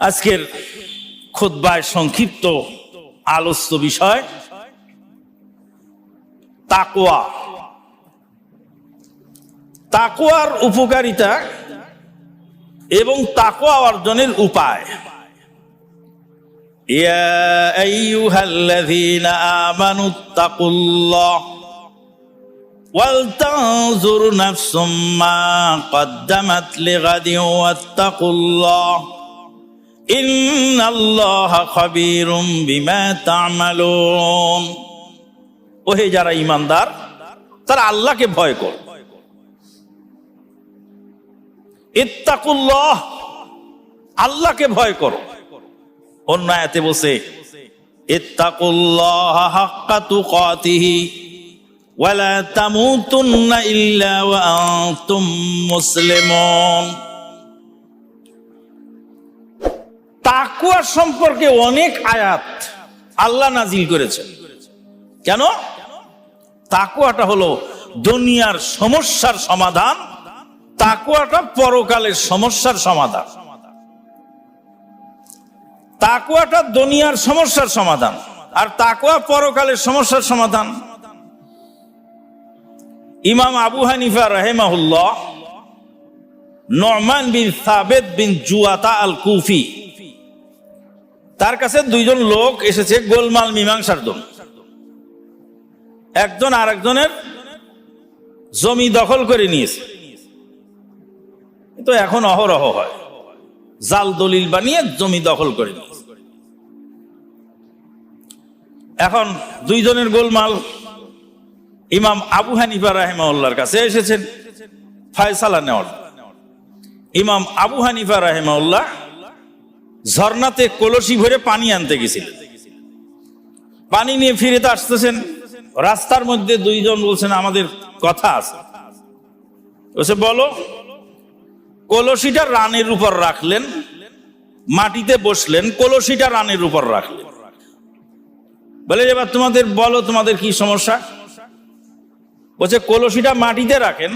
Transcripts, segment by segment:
আজকের খুদ্বায় সংক্ষিপ্ত আলোচ্য বিষয় তাকোয়া তাকোয়ার উপকারিতা এবং তাকোয়া অর্জনের উপায় يا أيها الذين آمنوا اتقوا الله ولتنظر نفس ما قدمت لغد واتقوا الله إن الله خبير بما تعملون ওহে যারা ইমানদার তারা আল্লাহকে ভয় কর ইত্তাকুল্লাহ আল্লাহকে ভয় করো অন্য আয়াতে বসে ইত্তাকুল্লাহ হাক্কা তুকাতিহি ওয়ালা তামুতুন্না ইল্লা ওয়া আনতুম মুসলিমুন তাকুয়া সম্পর্কে অনেক আয়াত আল্লাহ নাজিল করেছেন। কেন? তাকুয়াটা হলো দুনিয়ার সমস্যার সমাধান, তাকুয়াটা পরকালের সমস্যার সমাধান। তাকুয়াটা দুনিয়ার সমস্যার সমাধান, আর তাকুয়া পরকালের সমস্যার সমাধান। ইমাম আবু হানিফা রাহেমাহুল্লাহ Norman bin Thabit bin Zuta al Kufi তার কাছে দুইজন লোক এসেছে গোলমাল মীমাংসার জন্য। একজন আর একজনের জমি দখল করে নিয়েছে। তো এখন অহরহ হয়। জাল দলিল বানিয়ে জমি দখল করে নিয়েছে। এখন দুইজনের গোলমাল ইমাম আবু হানিফা রাহেমাউল্লাহর কাছে এসেছেন। ফায়সালা নেওয়ার ইমাম আবু হানিফা রাহেমাউল্লাহ ঝর্ণাতে কলসি ভরে পানি আনতে গেছিলেন পানি নিয়ে ফিরে তো আসতেছেন। রাস্তার মধ্যে দুইজন বলছেন, আমাদের কথা আছে। বলছে, বলো, কলসিটা রানের উপর রাখলেন, মাটিতে বসলেন, কলসিটা রানের উপর রাখলেন। বলে, এবার তোমাদের বলো, তোমাদের কি সমস্যা? বলছে, কলসিটা মাটিতে রাখেন,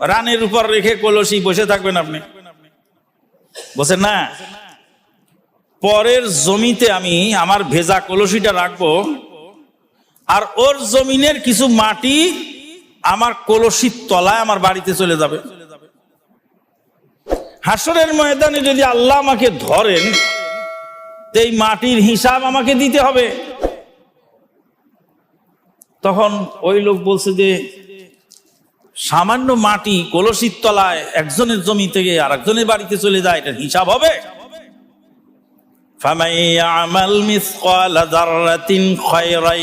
রানের উপর রেখে কলসি বসে থাকবেন আপনি। বলছে, না পরের জমিতে আমি আমার ভেজা কলসিটা রাখব, আর ওর জমিনের কিছু মাটি আমার কলসির তলায় আমার বাড়িতে চলে যাবে। হাসরের ময়দানে যদি আল্লাহ আমাকে ধরেন এই মাটির হিসাব আমাকে দিতে হবে। তখন ওই লোক বলছে যে, সামান্য মাটি কলসির তলায় একজনের জমি থেকে আর একজনের বাড়িতে চলে যায়, এটার হিসাব হবে? فمن يعمل مثقال ذرة خيرا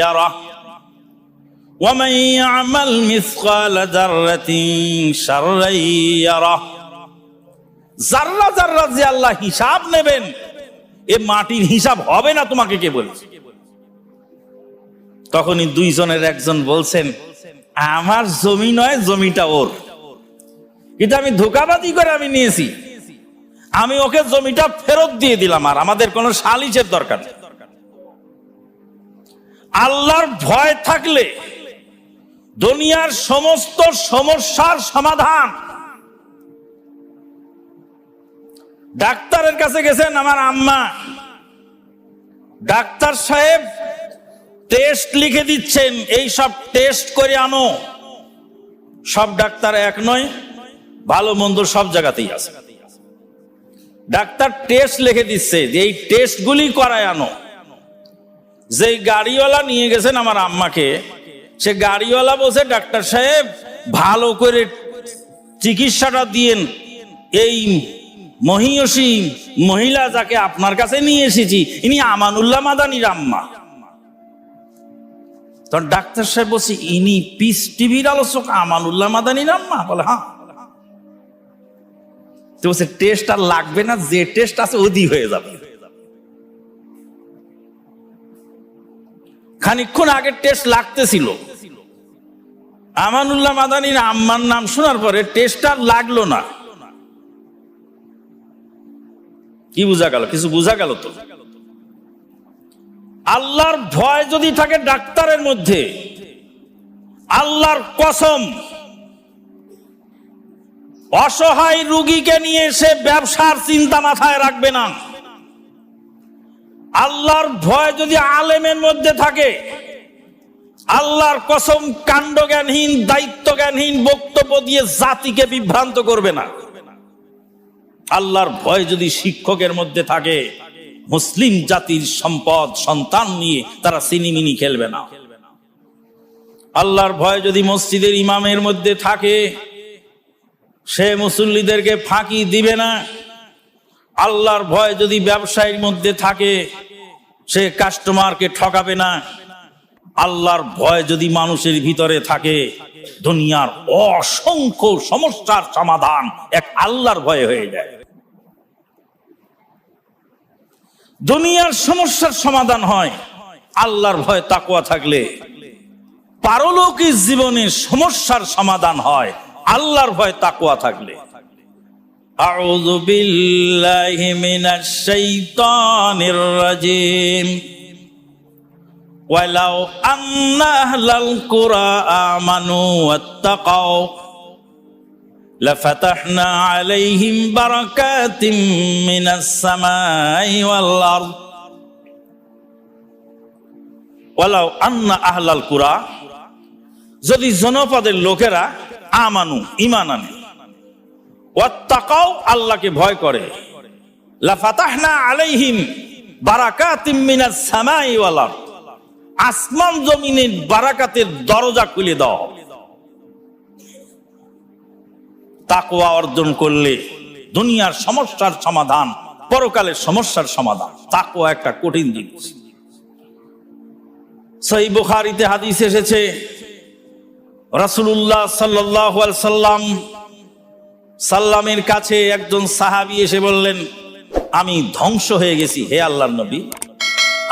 يره ومن يعمل مثقال ذرة شرا يره জাররা জাররা যে আল্লাহ হিসাব নেবেন এ মাটির হিসাব হবে না তোমাকে কে বলেছে তখনই দুইজনের একজন বলছেন আমার জমি নয় জমিটা ওর কিন্তু আমি ধোকাবাজি করে আমি নিয়েছি আমি ওকে জমিটা ফেরত দিয়ে দিলাম আর আমাদের কোনো সালিশের দরকার। আল্লাহর ভয় থাকলে দুনিয়ার সমস্ত সমস্যার সমাধান। ডাক্তারের কাছে গেছেন আমার আম্মা। ডাক্তার সাহেব টেস্ট লিখে দিচ্ছেন, এই সব টেস্ট করে আনো। সব ডাক্তার এক নয়, ভালো মন্দ সব জায়গাতেই আছে। ডাক্তার টেস্ট লিখে দিচ্ছে যে এই টেস্টগুলি করায় আনো। যে গাড়িওয়ালা নিয়ে গেছেন আমার আম্মাকে, সে গাড়িওয়ালা বলছে, ডাক্তার সাহেব, ভালো করে চিকিৎসাটা দিয়েন। এই মহিয়সী মহিলা যাকে আপনার কাছে নিয়ে এসেছি, ইনি আমানুল্লাহ মাদানির আম্মা। তখন ডাক্তার সাহেব বলছে, ইনি পিস টিভির আলোচক, আমানুল্লাহ মাদানির আম্মা? বলে হ্যাঁ। তো বলছে টেস্ট আর লাগবে না, যে টেস্ট আছে ওদি হয়ে যাবে। খানিক্ষণ আগে টেস্ট লাগতেছিল। আমানুল্লাহ মাদানির আম্মার নাম শোনার পরে টেস্ট আর লাগল না। কি বোঝা গেল? কিছু বোঝা গেল তো? আল্লাহর ভয় যদি থাকে ডাক্তারের মধ্যে, আল্লাহর কসম অসহায় রুগীকে নিয়ে সে ব্যবসার চিন্তা মাথায় রাখবে না। আল্লাহর ভয় যদি আলেমের মধ্যে থাকে, আল্লাহর কসম কাণ্ডজ্ঞানহীন, দায়িত্বজ্ঞানহীন বক্তব্য দিয়ে জাতিকে বিভ্রান্ত করবে না। আল্লাহর ভয় যদি শিক্ষকের মধ্যে থাকে, মুসলিম জাতির সম্পদ, সন্তান নিয়ে তারা সিনিমিনি খেলবে না। আল্লাহর ভয় যদি মসজিদের ইমামের মধ্যে থাকে সে মুসল্লিদেরকে ফাঁকি দিবে না। আল্লাহর ভয় যদি ব্যবসায়ীর মধ্যে থাকে, সে কাস্টমারকে ঠকাবে না। আল্লাহর ভয় যদি মানুষের ভিতরে থাকে, দুনিয়ার অসংখ্য সমস্যার সমাধান এক আল্লাহর ভয়ে হয়ে যায়। দুনিয়ার সমস্যার সমাধান হয়, আল্লাহর ভয় তাকুয়া থাকলে। পারলৌকিক জীবনের সমস্যার সমাধান হয়। আল্লাহর ভয় তাকুয়া থাকলে আউযু বিল্লাহি মিনাশ শাইতানির রাজিম ওয়ালাউ আন্না আহলাল কুরা আমানু ওয়াত্তাকাও لفتحنا عليهم بركات من السماء والأرض ولو أن أهل القرى যদি জনপদের লোকেরা আমানু ইমান আনে। আল্লাহকে ভয় করে। আসমান জমিনের বারাকাতের দরজা খুলে দাও। তাকওয়া অর্জন করলে দুনিয়ার সমস্যার সমাধান, পরকালের সমস্যার সমাধান। তাকওয়া একটা কঠিন জিনিস। সহি বুখারিতে হাদিস এসেছে রাসূলুল্লাহ সাল্লাল্লাহু আলাইহি সাল্লাম সাল্লামের কাছে একজন সাহাবি এসে বললেন, আমি ধ্বংস হয়ে গেছি, হে আল্লাহর নবী।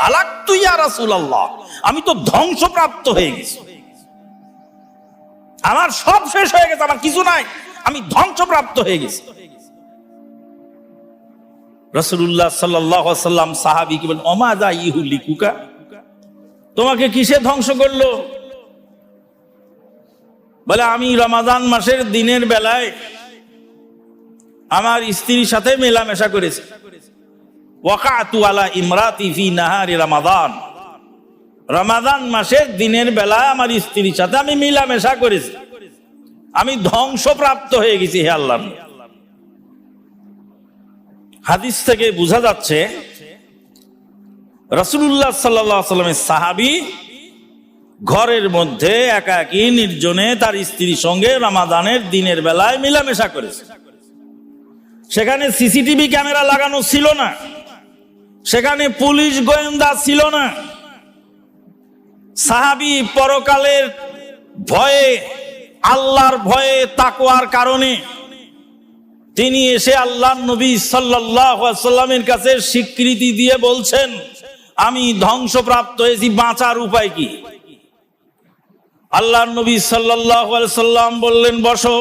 আলাক তুই ইয়া রাসূলুল্লাহ, আমি তো ধ্বংসপ্রাপ্ত হয়ে গেছি। আমার সব শেষ হয়ে গেছে, আমার কিছু নাই, আমি ধ্বংসপ্রাপ্ত হয়ে গেছি। রসুল্লাহ সাল্লাম সাহাবি কি বলেন অমাদা ইহু লিকুকা? তোমাকে কিসে ধ্বংস করল? বলে, আমি রমাদান মাসের দিনের বেলায় আমার স্ত্রীর সাথে মেলামেশা করেছি। ওয়াকাতু আলা ইমরাতি ফি নাহারি রমাদান। রমাদান মাসের দিনের বেলায় আমার স্ত্রীর সাথে আমি মিলামেশা করেছি। আমি ধ্বংসপ্রাপ্ত হয়ে গেছি হে আল্লাহ। হাদিস থেকে বোঝা যাচ্ছে রসুল্লাহ সাল্লামের সাহাবি ঘরের মধ্যে একাকি নির্জনে তার স্ত্রীর সঙ্গে রামাদানের দিনের বেলায় মিলামেশা করেছে। সেখানে সিসিটিভি ক্যামেরা লাগানো ছিল না। সেখানে পুলিশ গোয়েন্দা ছিল না। সাহাবি পরকালের ভয়ে, আল্লাহর ভয়ে তাকওয়ার কারণে তিনি এসে আল্লাহ নবী সাল্লামের কাছে স্বীকৃতি দিয়ে বলছেন, আমি ধ্বংসপ্রাপ্ত হয়েছি, বাঁচার উপায় কি? আল্লাহ নবী সাল্লাম বললেন, বসো।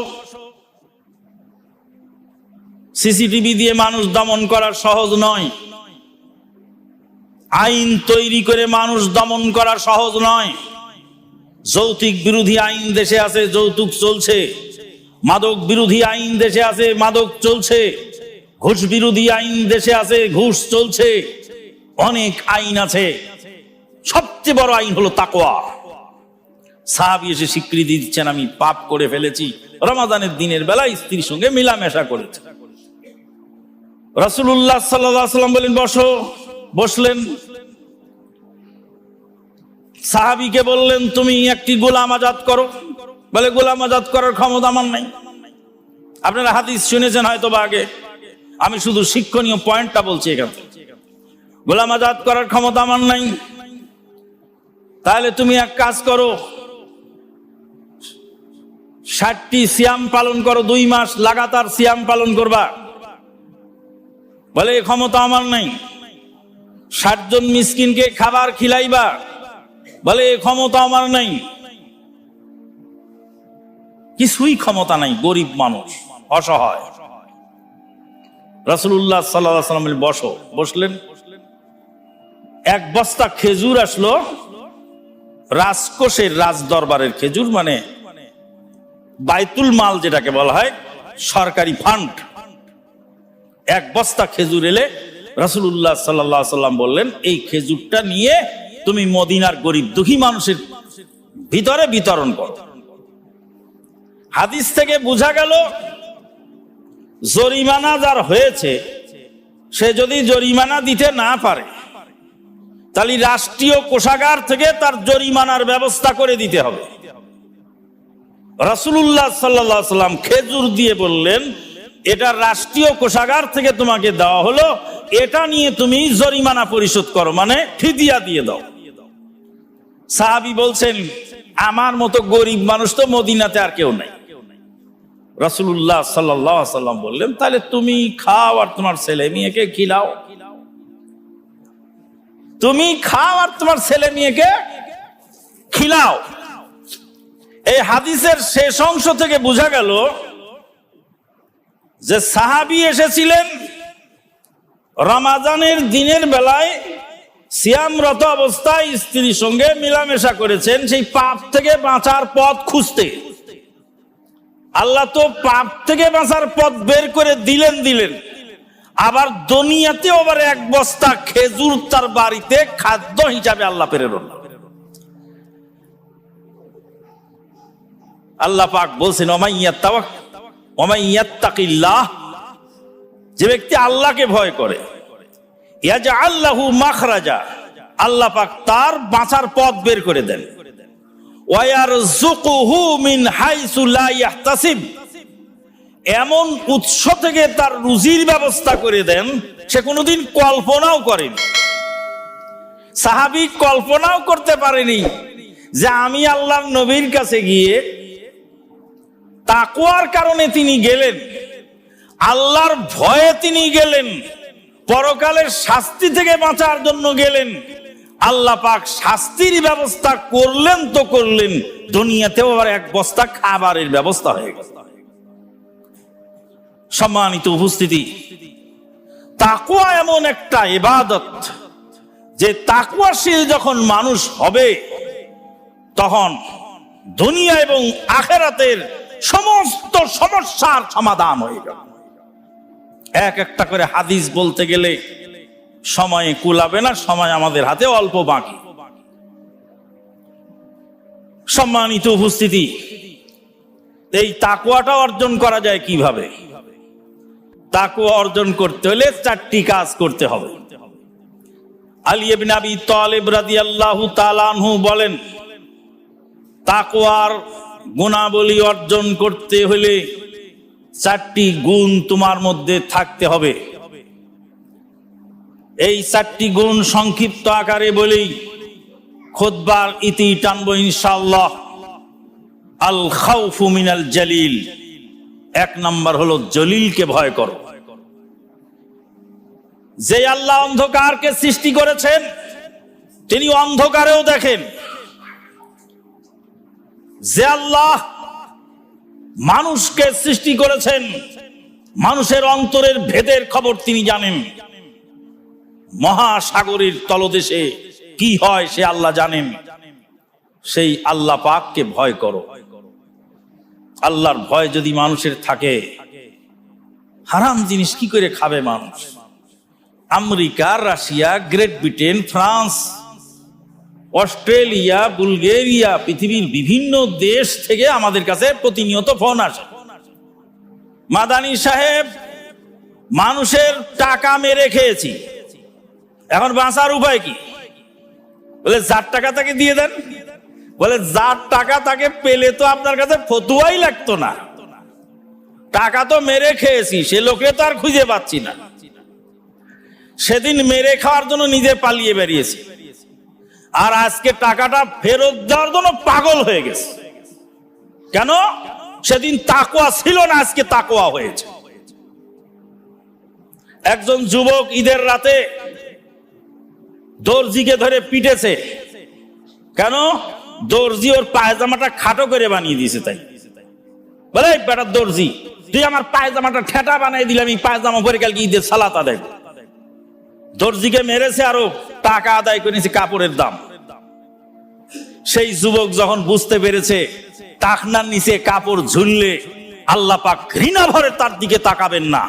সিসিটিভি দিয়ে মানুষ দমন করা সহজ নয়। আইন তৈরি করে মানুষ দমন করা সহজ নয়। যৌতুক বিরোধী আইন দেশে আছে, যৌতুক চলছে। মাদক বিরোধী আইন দেশে আছে, মাদক চলছে। ঘুষ বিরোধী আইন দেশে আছে, ঘুষ চলছে। অনেক আইন আছে। সবচেয়ে বড় আইন হলো তাকোয়া সাহাবি এসে স্বীকৃতি দিচ্ছেন, আমি পাপ করে ফেলেছি। রমাদানের দিনের বেলা স্ত্রীর সঙ্গে মিলামেশা করেছে। রসুল্লাহ সাল্লাম বলেন, বসো। বসলেন। সাহাবিকে বললেন, তুমি একটি গোলাম আজাদ করো। বলে, গোলাম আজাদ করার ক্ষমতা আমার নাই। আপনারা হাদিস শুনেছেন হয়তো বা আগে। আমি শুধু শিক্ষণীয় পয়েন্টটা বলছি এখান গোলাম আজাদ করার ক্ষমতা আমার নাই। তাহলে তুমি এক কাজ করো ষাটটি সিয়াম পালন করো, দুই মাস লাগাতার সিয়াম পালন করবা। বলে ক্ষমতা আমার নাই। ষাটজন মিসকিনকে খাবার খিলাইবা। বলে ক্ষমতা আমার নাই। কিছুই ক্ষমতা নাই, গরিব মানুষ, অসহায়। রাসুল্লাহ সাল্লাম বসো, বসলেন। এক বস্তা খেজুর আসলো, রাজকোষের রাজ দরবারের খেজুর মানে বাইতুল মাল যেটাকে বলা হয়, সরকারি ফান্ড এক বস্তা খেজুর এলে রাসুল্লাহ সাল্লাহ সাল্লাম বললেন, এই খেজুরটা নিয়ে তুমি মদিনার গরিব দুঃখী মানুষের ভিতরে বিতরণ করো। হাদিস থেকে বোঝা গেল, জরিমানা যার হয়েছে, সে যদি জরিমানা দিতে না পারে, তাহলে রাষ্ট্রীয় কোষাগার থেকে তার জরিমানার ব্যবস্থা করে দিতে হবে। রাসুল্লাহ সাল্লাহ সাল্লাম খেজুর দিয়ে বললেন, এটা রাষ্ট্রীয় কোষাগার থেকে তোমাকে দেওয়া হলো। এটা নিয়ে তুমি জরিমানা পরিশোধ করো মানে ফিদিয়া দিয়ে দাও। সাহাবি বলছেন, আমার মতো গরিব মানুষ তো মদিনাতে আর কেউ নাই। রাসুল্লাহ সাল্লাহ সাল্লাম বললেন, তাহলে তুমি খাও আর তোমার ছেলে মেয়েকে খিলাও। তুমি খাও আর তোমার ছেলে মেয়েকে খিলাও। এই হাদিসের শেষ অংশ থেকে বোঝা গেল যে সাহাবি এসেছিলেন রমাজানের দিনের বেলায় সিয়ামরত অবস্থায় স্ত্রীর সঙ্গে মিলামেশা করেছেন, সেই পাপ থেকে বাঁচার পথ খুঁজতে। আল্লাহ তো পাপ থেকে বাঁচার পথ বের করে দিলেন দিলেন। আবার দুনিয়াতে আবার এক বস্তা খেজুর তার বাড়িতে খাদ্য হিসাবে আল্লাহ প্রেরণ। আল্লাহ পাক বলছেন যে ব্যক্তি আল্লাহকে ভয় করে ইয়াজা আল্লাহু মাখরাজা আল্লাহ পাক তার বাঁচার পথ বের করে দেন। মিন এমন উৎস থেকে তার রুজির ব্যবস্থা করে দেন, সে কোনোদিন কল্পনাও করেনি। সাহাবি কল্পনাও করতে পারেনি যে আমি আল্লাহর নবীর কাছে গিয়ে তাকুয়ার কারণে তিনি গেলেন। আল্লাহর ভয়ে তিনি গেলেন। পরকালের শাস্তি থেকে বাঁচার জন্য গেলেন। আল্লাহ পাক শাস্তির ব্যবস্থা করলেন তো করলেন। দুনিয়াতেও আবার এক বস্তা খাবারের ব্যবস্থা হয়ে গেল। সম্মানিত উপস্থিতি তাকুয়া এমন একটা ইবাদত যে তাকুয়াশীল যখন মানুষ হবে, তখন দুনিয়া এবং আখেরাতের সমস্ত সমস্যার সমাধান হয়ে যাবে এক একটা করে হাদিস বলতে গেলে সময় কুলাবে না, সময় আমাদের হাতে অল্প বাকি। সম্মানিত উপস্থিতি, এই তাকুয়াটা অর্জন করা যায় কীভাবে? তাকুয়া অর্জন করতে হলে চারটি কাজ করতে হবে। আলী ইবনে আবি তালিব রাদিয়াল্লাহু তাআলা আনহু বলেন তাকুয়ার গুণাবলী অর্জন করতে হলে চারটি গুণ তোমার মধ্যে থাকতে হবে। এই চারটি গুণ সংক্ষিপ্ত আকারে বলেই খোদবার ইতি টানবো ইনশাল্লাহ আল খাউফু মিনাল জালিল। এক নাম্বার হলো জলিলকে ভয় করো। যে আল্লাহ অন্ধকারকে সৃষ্টি করেছেন, তিনি অন্ধকারেও দেখেন। যে আল্লাহ মানুষকে সৃষ্টি করেছেন, মানুষের অন্তরের ভেদের খবর তিনি জানেন। মহাসাগরের তলদেশে কি হয় সে আল্লাহ জানেন। সেই আল্লাহ পাককে ভয় করো। আল্লাহর ভয় যদি মানুষের থাকে, হারাম জিনিস কি করে খাবে মানুষ? America, Russia, Great Britain, France Australia, Bulgaria পৃথিবীর বিভিন্ন দেশ থেকে আমাদের কাছে প্রতিনিয়ত ফোন আসে। মাদানী সাহেব, মানুষের টাকা মেরে খেয়েছি। এখন বাঁচার উপায় কি? বলে, যার টাকা তাকে দিয়ে দেন। বলে, যার টাকা তাকে পেলে তো আপনার কাছে ফতুয়াই লাগতো না। টাকা তো মেরে খেয়েছি, সে লোকে তো আর খুঁজে পাচ্ছি না। সেদিন মেরে খাওয়ার জন্য নিজে পালিয়ে বেরিয়েছি। আর আজকে টাকাটা ফেরত দেওয়ার জন্য পাগল হয়ে গেছে। কেন? সেদিন তাকুয়া ছিল না, আজকে তাকুয়া হয়েছে। একজন যুবক ঈদের রাতে দর্জিকে ধরে পিটেছে। কেন? দর্জি ওর পায়জামাটা খাটো করে বানিয়ে দিয়েছে তাই। বলে বেটার দর্জি, তুই আমার পায়জামাটা ঠেটা বানিয়ে দিলে, আমি পায়জামা পরে কালকে ঈদের সালাত আদায়। দর্জিকে মেরেছে আরও টাকা আদায় করে নিয়েছে কাপড়ের দাম। সেই যুবক যখন বুঝতে পেরেছে, টাকনার নিচে কাপড় ঝুললে আল্লাহ পাক ঘৃণা ভরে তার দিকে তাকাবেন না।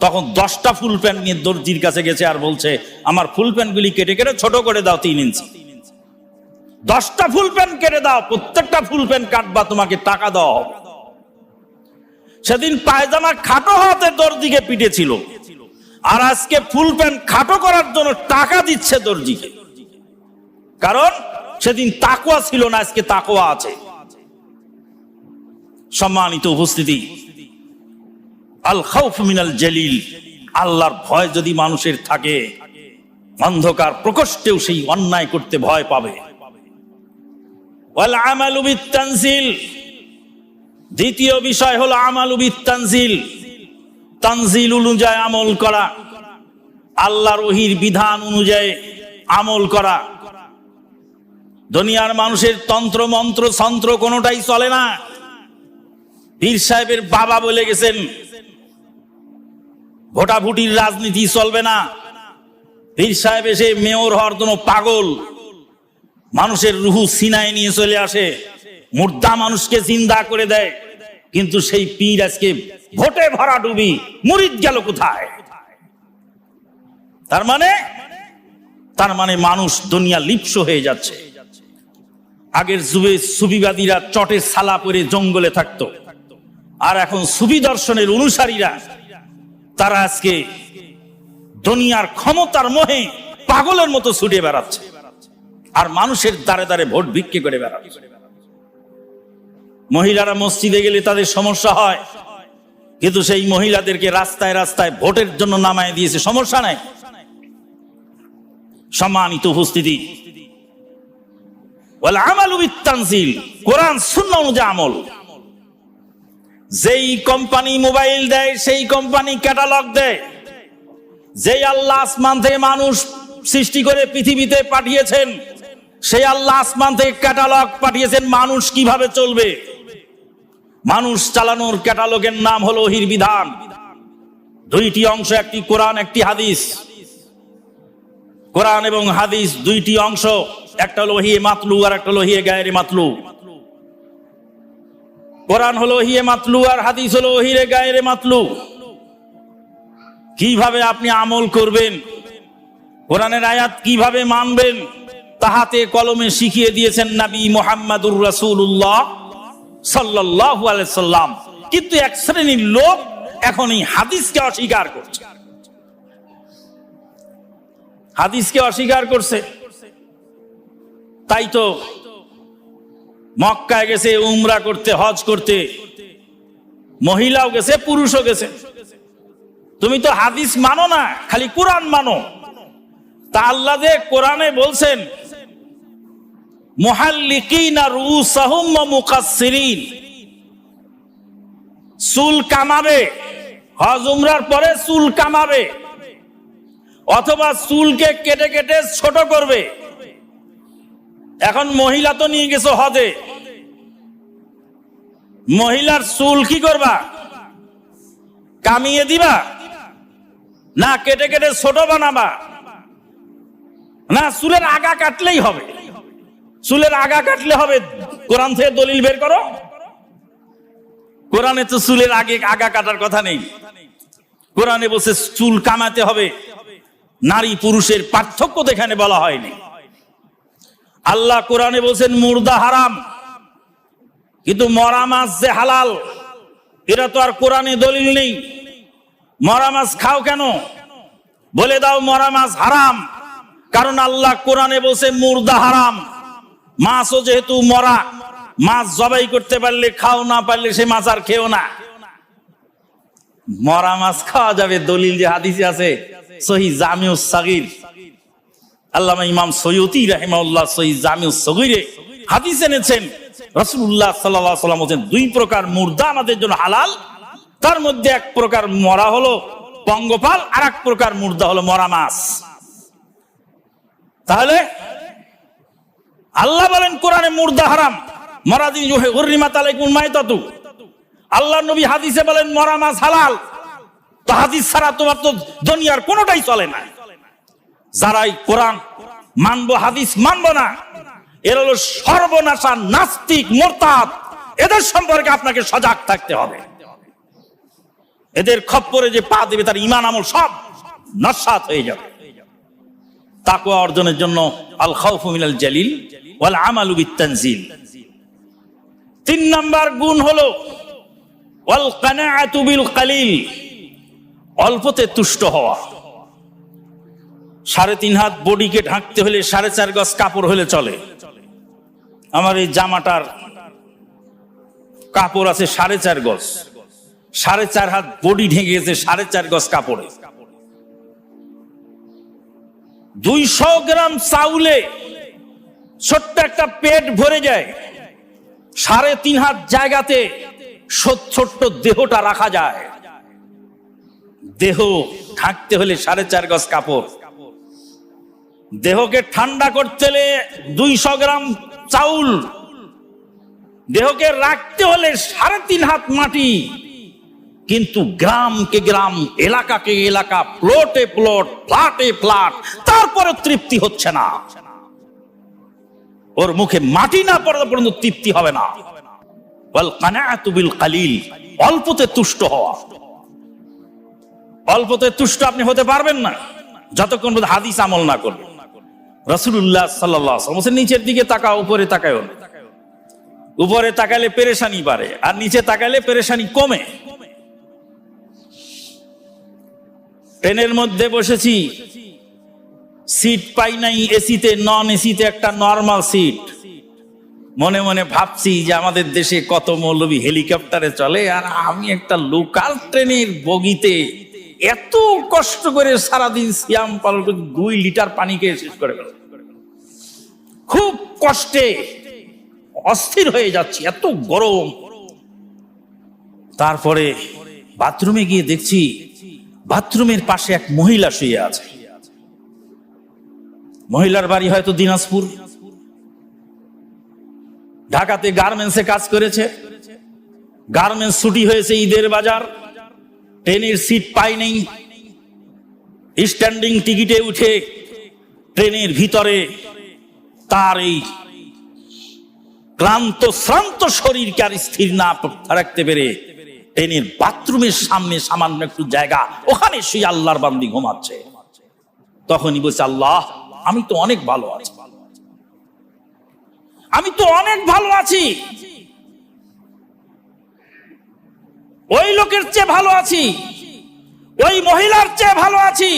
তখন দশটা ফুল প্যান্ট নিয়ে দর্জির কাছে গেছে আর বলছে, আমার ফুল প্যান্টগুলি কেটে কেটে ছোট করে দাও তিন ইঞ্চি। দশটা ফুল প্যান্ট কেটে দাও, প্রত্যেকটা ফুল প্যান্ট কাটবা, তোমাকে টাকা দাও। সেদিন পায়জামা খাটো হাতে দর্জিকে পিটেছিল। আর আজকে ফুল প্যান্ট খাটো করার জন্য টাকা দিচ্ছে দর্জিকে। কারণ সেদিন তাকুয়া ছিল না, আজকে তাকুয়া আছে। সম্মানিত উপস্থিতি, আল খাউফ মিনাল জলিল, আল্লাহর ভয় যদি মানুষের থাকে, অন্ধকার প্রকোষ্ঠেও সেই অন্যায় করতে ভয় পাবে। দ্বিতীয় বিষয় হলো আমালু বিত্তানজিল তানজিল অনুযায়ী আমল করা, আল্লাহর ওহির বিধান অনুযায়ী আমল করা। দুনিয়ার মানুষের তন্ত্র, মন্ত্র সন্ত্র কোনোটাই চলে না। পীর সাহেবের বাবা বলে গেছেন, ভোটাভুটির রাজনীতি চলবে না। পীর সাহেব এসে মেয়র হওয়ার জন্য পাগল। মানুষের রুহু সিনায় নিয়ে চলে আসে, মুর্দা মানুষকে জিন্দা করে দেয়। কিন্তু সেই পীর আজকে ভোটে ভরা ডুবি মুরিদ গেল কোথায়? তার মানে তার মানে মানুষ দুনিয়া লিপ্স হয়ে যাচ্ছে। আগের যুগে সুবিবাদীরা চটের সালা পরে জঙ্গলে থাকতো। আর এখন সুবি দর্শনের অনুসারীরা, তারা আজকে দুনিয়ার ক্ষমতার মোহে পাগলের মতো ছুটে বেড়াচ্ছে। আর মানুষের দ্বারে দ্বারে ভোট ভিক্ষে করে বেড়াচ্ছে। মহিলারা মসজিদে গেলে তাদের সমস্যা হয়। কিন্তু সেই মহিলাদেরকে রাস্তায় রাস্তায় ভোটের জন্য নামায় দিয়েছে, সমস্যা নাই। সম্মানিত উপস্থিতি। কোরআন সুন্নাহ অনুযায়ী আমল। যেই কোম্পানি মোবাইল দেয়, সেই কোম্পানি ক্যাটালগ দেয়। যেই আল্লাহ আসমান থেকে মানুষ সৃষ্টি করে পৃথিবীতে পাঠিয়েছেন, সেই আল্লাহ আসমান থেকে ক্যাটালগ পাঠিয়েছেন, মানুষ কীভাবে চলবে? মানুষ চালানোর ক্যাটালগের নাম হলো ওহির বিধান। দুইটি অংশ, একটি কোরআন, একটি হাদিস। কোরআন এবং হাদিস দুইটি অংশ, একটা হলো ওহিয়ে মাতলু আর একটা হলো ওহিয়ে গায়ের মাতলু। কোরআন হলো ওহিয়ে মাতলু আর হাদিস হলো ওহিরে গায়ের মাতলু। কীভাবে আপনি আমল করবেন? কোরআনের আয়াত কীভাবে মানবেন? তাহাতে কলমে শিখিয়ে দিয়েছেন নবী মোহাম্মদুর রাসূলুল্লাহ। আলাইহি সাল্লাম। কিন্তু এক শ্রেণির লোক এখন এই হাদিসকে অস্বীকার করছে। হাদিসকে অস্বীকার করছে। তাই তো মক্কায় গেছে, উমরা করতে, হজ করতে। মহিলাও গেছে, পুরুষও গেছে। তুমি তো হাদিস মানো না, খালি কোরআন মানো। তা আল্লাহ কোরআনে বলছেন চুল কামাবে, হজ উমরার পরে চুল কামাবে, অথবা চুলকে কেটে কেটে ছোট করবে। এখন মহিলা তো নিয়ে গেছো হজে। মহিলার চুল কি করবা? কামিয়ে দিবা? না, কেটে কেটে ছোট বানাবা? না, চুলের আগা কাটলেই হবে। চুলের আগা কাটলে হবে। কোরআন থেকে দলিল বের করো। কোরআনে তো চুলের আগে আগা কাটার কথা নেই। কোরআনে বসে চুল কামাতে হবে। নারী পুরুষের পার্থক্য তো এখানে বলা হয়নি। আল্লাহ কোরআনে বলছেন, মুর্দা হারাম। কিন্তু মরা মাছ যে হালাল, এরা তো আর কোরআনে দলিল নেই। মরা মাছ খাও কেন? বলে দাও মরা মাছ হারাম। কারণ আল্লাহ কোরআনে বলছে, মুর্দা হারাম। মাছও যেহেতু মরা, মাছ জবাই করতে পারলে খাও না পারলে সে মাছ আর খেও না। মরা মাছ খাওয়া যাবে, দলিল যে হাদিসে আছে, সহি জামিউস সাগির। আল্লামা ইমাম সৈয়দি রাহিমাউল্লাহ সহি জামিউস সগিরে হাদিস এনেছেন, রাসূলুল্লাহ সাল্লাল্লাহু আলাইহি সাল্লাম বলেন দুই প্রকার মুর্দা আমাদের জন্য হালাল, তার মধ্যে এক প্রকার মরা হলো পঙ্গপাল আর এক প্রকার মুর্দা হলো মরা মাছ। তাহলে আল্লাহ বলেন, কোরআনে মুর্দা হারাম মরা দিন আল্লাহ নবী হাদিসে বলেন, মরা মাছ হালাল। তো হাদিস ছাড়া তোমার তো দুনিয়ার কোনোটাই চলে না। যারাই কোরআন মানবো, হাদিস মানবো না, এর হলো সর্বনাশা, নাস্তিক, মোরতাদ। এদের সম্পর্কে আপনাকে সজাগ থাকতে হবে। এদের খপ্পরে যে পা দেবে, তার ইমান, আমল সব নস্বাত হয়ে যাবে। তাকুয়া অর্জনের জন্য আল খাউফু মিনাল জালিল তিন গুণ হলো অল্পতে তুষ্ট হওয়া। সাড়ে তিন হাত বডিকে ঢাকতে হলে সাড়ে চার গজ কাপড় হলে চলে। আমার এই জামাটার কাপড় আছে সাড়ে চার গজ। সাড়ে চার হাত বডি ঢেকে গেছে সাড়ে চার গজ কাপড়ে। দুইশো গ্রাম চাউলে ছোট্ট একটা পেট ভরে যায়। সাড়ে তিন হাত জায়গাতে ছোট্ট দেহটা রাখা যায়। দেহ ঢাকতে হলে সাড়ে চার গজ কাপড়। দেহকে ঠান্ডা করতে হলে দুইশো গ্রাম চাউল। দেহকে রাখতে হলে সাড়ে তিন হাত মাটি। কিন্তু গ্রামকে গ্রাম, এলাকাকে এলাকা, প্লটে প্লট ফ্লাটে ফ্লাট তারপরে তৃপ্তি হচ্ছে না। ওর মুখে মাটি না পড়া পর্যন্ত তৃপ্তি হবে না। কালিল, অল্পতে তুষ্ট হওয়া। অল্পতে তুষ্ট আপনি হতে পারবেন না, যতক্ষণ হাদিস আমল না করবেন। রসুল্লাহ সাল্লাহ নিচের দিকে তাকাও, উপরে তাকায় উপরে তাকালে পেরেশানি বাড়ে, আর নিচে তাকালে পেরেশানি কমে। ট্রেনের মধ্যে বসেছি সিট পাই নাই এসিতে নন এসিতে একটা নর্মাল সিট মনে মনে ভাবছি যে আমাদের দেশে কত মৌলবী হেলিকপ্টারে চলে, আর আমি একটা লোকাল ট্রেনের বগিতে এত কষ্ট করে সারাদিন সিয়াম পালন দুই লিটার পানি খেয়ে শেষ করে গেল খুব কষ্টে অস্থির হয়ে যাচ্ছি, এত গরম। তারপরে বাথরুমে গিয়ে দেখছি বাথরুমের পাশে এক মহিলা শুয়ে আছে। মহিলার বাড়ি হয়তো দিনাজপুর। ঢাকাতে গার্মেন্টসে কাজ করেছে। গার্মেন্টস ছুটি হয়েছে ঈদের বাজার। ট্রেনের সিট পাই নেই। স্ট্যান্ডিং টিকিটে উঠে ট্রেনের ভিতরে তার এই ক্লান্ত, শ্রান্ত শরীরকে আর স্থির না রাখতে পেরে ট্রেনের বাথরুমের সামনে সামান্য একটু জায়গা, ওখানে সেই আল্লাহর বান্দি ঘুমাচ্ছে। তখনই বলছে, আল্লাহ আমি তো অনেক ভালো আছি। আমি তো অনেক ভালো আছি। ওই লোকের চেয়ে ভালো আছি। ওই মহিলার চেয়ে ভালো আছি।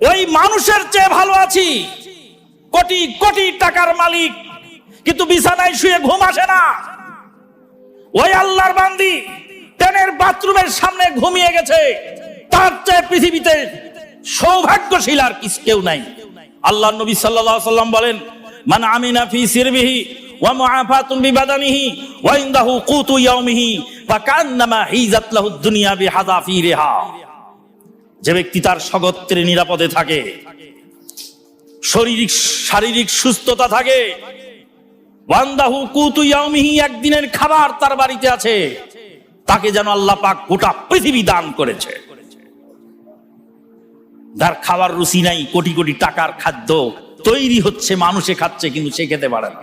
ওই মানুষের চেয়ে ভালো আছি। কোটি কোটি টাকার মালিক, কিন্তু বিছানায় শুয়ে ঘুম আসে না। ওই আল্লাহর বান্দি, ট্রেনের বাথরুমের সামনে ঘুমিয়ে গেছে। তার চেয়ে পৃথিবীতে সৌভাগ্যশীল আর কিছু কেউ নাই। আল্লাহ নবী সাল্লাল্লাহু সাল্লাম বলেন, মান আমিনা ফি সিরবিহি ওয়া মুআফাতুন বিবাদানিহি ইয়াউমিহি ফাকান্নামা যে ব্যক্তি তার স্বগত্রে নিরাপদে থাকে, শারীরিক শারীরিক সুস্থতা থাকে, ওয়ান্দাহু কুতু ইয়াউমিহি একদিনের খাবার তার বাড়িতে আছে, তাকে যেন আল্লাহ পাক গোটা পৃথিবী দান করেছে। যার খাবার রুচি নাই, কোটি কোটি টাকার খাদ্য তৈরি হচ্ছে, মানুষে খাচ্ছে, কিন্তু সে খেতে পারে না।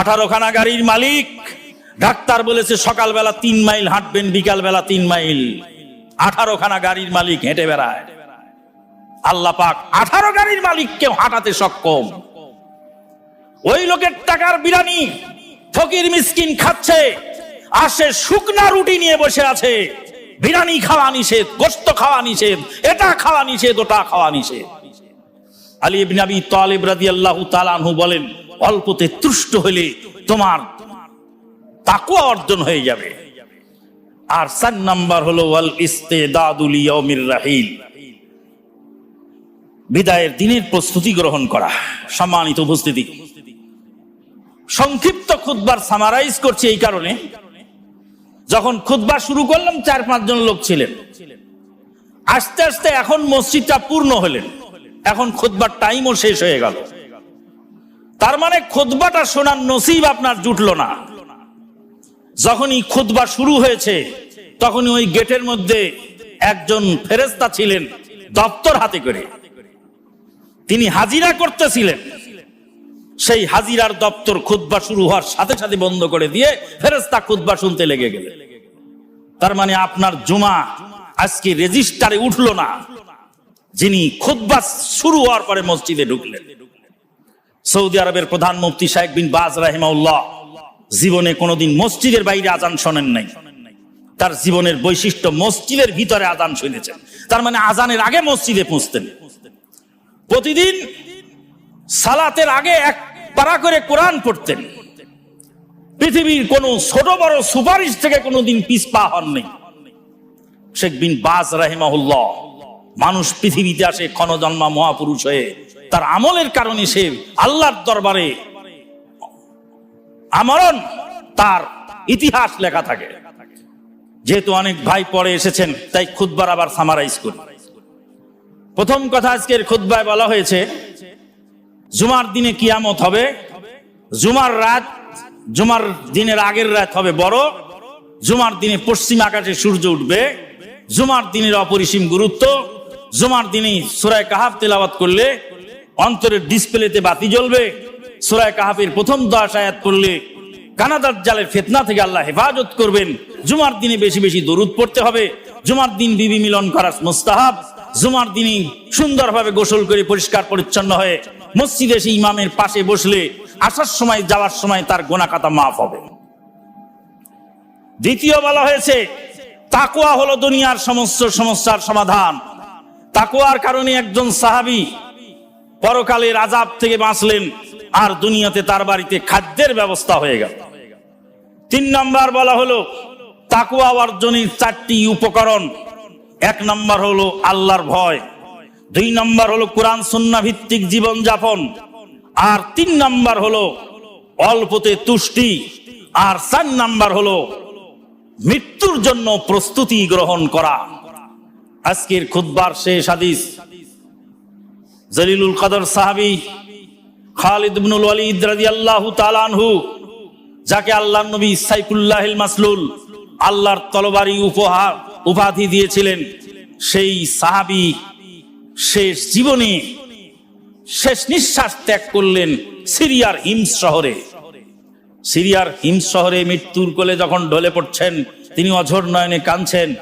আঠারো খানা গাড়ির মালিক ডাক্তার বলেছে, সকালবেলা তিন মাইল হাঁটবেন বিকাল বেলা তিন মাইল। আঠারো খানা গাড়ির মালিক হেঁটে বেড়ায়। আল্লাহ পাক আঠারো গাড়ির মালিককেও হাঁটাতে সক্ষম। ওই লোকের টাকার বিরানি ফকির মিসকিন খাচ্ছে, আর সে শুকনা রুটি নিয়ে বসে আছে। বিরানি খাওয়া নিষেধ, গোস্ত খাওয়া নিষেধ, এটা খাওয়া নিষেধ, ওটা খাওয়া নিষেধ। আলী ইবনে আবি তালিব রাদিয়াল্লাহু তাআলা আনহু বলেন, অল্পতে তুষ্ট হলে তোমার তাকওয়া অর্জন হয়ে যাবে। আর চার নাম্বার হলো, ওয়াল ইস্তেদাদুল ইয়াউমির রাহিল। বিদায়ের দিনের প্রস্তুতি গ্রহণ করা, সম্মানিত উপস্থিতি। সংক্ষিপ্ত খুতবার সামারাইজ করছি এই কারণে। যখন খুতবা শুরু করলাম, চার পাঁচজন লোক ছিলেন। আস্তে আস্তে এখন মসজিদটা পূর্ণ হলেন। এখন খুতবার টাইমও শেষ হয়ে গেল। তার মানে খুতবাটা শোনার নসিব আপনার জুটলো না। যখনই খুতবা শুরু হয়েছে, তখনই ওই গেটের মধ্যে একজন ফেরেস্তা ছিলেন দপ্তর হাতে করে। তিনি হাজিরা করতেছিলেন। সেই হাজিরার দপ্তর খুতবা শুরু হওয়ার সাথে সাথে বন্ধ করে দিয়ে ফেরেস্তা খুতবা শুনতে লেগে গেলে। তার মানে আপনার জুমা আজকে রেজিস্টারে উঠল না। যিনি খুতবা শুরু হওয়ার পরে মসজিদে ঢুকলেন। সৌদি আরবের প্রধান মুফতি শাহেক বিন বাজ রাহিমাউল্লাহ জীবনে কোনোদিন মসজিদের বাইরে আজান শোনেন নাই। তার জীবনের বৈশিষ্ট্য মসজিদের ভিতরে আজান শুনেছেন। তার মানে আজানের আগে মসজিদে পৌঁছতেন। প্রতিদিন সালাতের আগে এক পারা করে কোরআন পড়তেন। পৃথিবীর কোন ছোট বড় সুপারিশ থেকে কোনোদিন পিছপা হননি শেখ বিন বাজ রাহিমাহুল্লাহ, মানুষ পৃথিবীতে আসে ক্ষণজন্মা মহাপুরুষ হয়ে, তার আমলের কারণে সে আল্লাহর দরবারে আমরণ, তার ইতিহাস লেখা থাকে। যেহেতু অনেক ভাই পরে এসেছেন, তাই খুদবার আবার সামারাইজ করি। প্রথম কথা আজকের খুদ্বায় বলা হয়েছে জুমার দিনে কিয়ামত হবে। জুমার রাত, জুমার দিনের আগের রাত হবে বড়। জুমার দিনে পশ্চিম আকাশে সূর্য উঠবে। জুমার দিনের অপরিসীম গুরুত্ব। জুমার দিনে সুরায় কাহাব তেলাওয়াত করলে অন্তরের ডিসপ্লেতে বাতি জ্বলবে। সুরায় কাহাবের প্রথম দশ আয়াত করলে কানাদার জালের ফেতনা থেকে আল্লাহ হেফাজত করবেন। জুমার দিনে বেশি বেশি দরুদ পড়তে হবে। জুমার দিন বিবি মিলন করা মোস্তাহাব। জুমার দিনই সুন্দরভাবে গোসল করে পরিষ্কার পরিচ্ছন্ন হয়ে মসজিদে সেই ইমামের পাশে বসলে আসার সময়, যাওয়ার সময় তার গোনাকাতা মাফ হবে। দ্বিতীয় বলা হয়েছে তাকুয়া হলো দুনিয়ার সমস্ত সমস্যার সমাধান। তাকুয়ার কারণে একজন সাহাবি পরকালের আজাব থেকে বাঁচলেন আর দুনিয়াতে তার বাড়িতে খাদ্যের ব্যবস্থা হয়ে গেল। তিন নম্বর বলা হলো তাকুয়া অর্জনের চারটি উপকরণ। এক নম্বর হলো আল্লাহর ভয়। দুই নম্বর হলো কোরআন সুন্না ভিত্তিক জীবন যাপন আর তিন নাম্বার হলো অল্পতে তুষ্টি, আর চার নাম্বার হলো মৃত্যুর জন্য প্রস্তুতি গ্রহণ করা। আজকের খুদ্বার শেষ হাদিস, জলিলুল কদর সাহাবি খালিদ ইবনুল ওয়ালিদ রাদিয়াল্লাহু তাআলা আনহু, যাকে আল্লাহ নবী সাইফুল্লাহিল মাসলুল আল্লাহর তলবারি উপহার, উপাধি দিয়েছিলেন, সেই সাহাবি শেষ জীবনে শেষ নিঃশ্বাস ত্যাগ করলেন সিরিয়ার হিমস শহরে। সিরিয়ার হিমস শহরে মৃত্যুর কোলে যখন ঢলে পড়ছেন, তিনি অঝর নয়নে কাঁদছেন।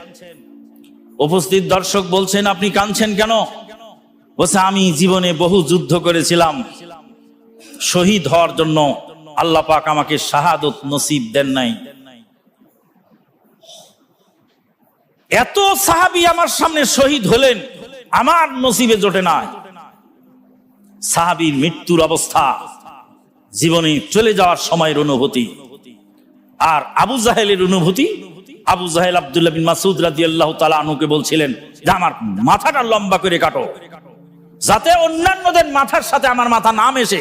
উপস্থিত দর্শক বলছেন, আপনি কাঁদছেন কেন? বলছে, আমি জীবনে বহু যুদ্ধ করেছিলাম। শহীদ হওয়ার জন্য আল্লাহ পাক আমাকে শাহাদত নসিব দেন নাই। এত সাহাবি আমার সামনে শহীদ হলেন। আমার নসিবে জোটে না সাহাবির মৃত্যুর অবস্থা, জীবনে চলে যাওয়ার সময়ের অনুভূতি আর আবু জাহেলের অনুভূতি। আবু জাহেল আব্দুল্লাহ বিন মাসুদ রাজি আল্লাহ তালা বলছিলেন, যে আমার মাথাটা লম্বা করে কাটো। যাতে অন্যান্যদের মাথার সাথে আমার মাথা নাম এসে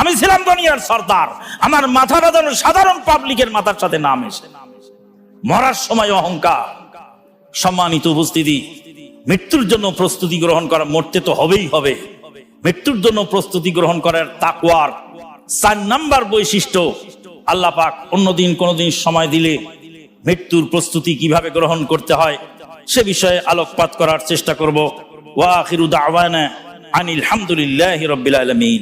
আমি ছিলাম দুনিয়ার সর্দার। আমার মাথাটা যেন সাধারণ পাবলিকের মাথার সাথে নাম এসে মরার সময় অহংকার, সম্মানিত উপস্থিতি মৃত্যুর জন্য প্রস্তুতি গ্রহণ করা মরতে তো হবেই হবে। মৃত্যুর জন্য প্রস্তুতি গ্রহণ করার তাকুয়ার চার নাম্বার বৈশিষ্ট্য আল্লাহ পাক অন্যদিন কোনোদিন সময় দিলে মৃত্যুর প্রস্তুতি কীভাবে গ্রহণ করতে হয় সে বিষয়ে আলোকপাত করার চেষ্টা করব। ওয়া আখিরু দাওয়ানা আনিল হামদুলিল্লাহ রবিল আলামিন।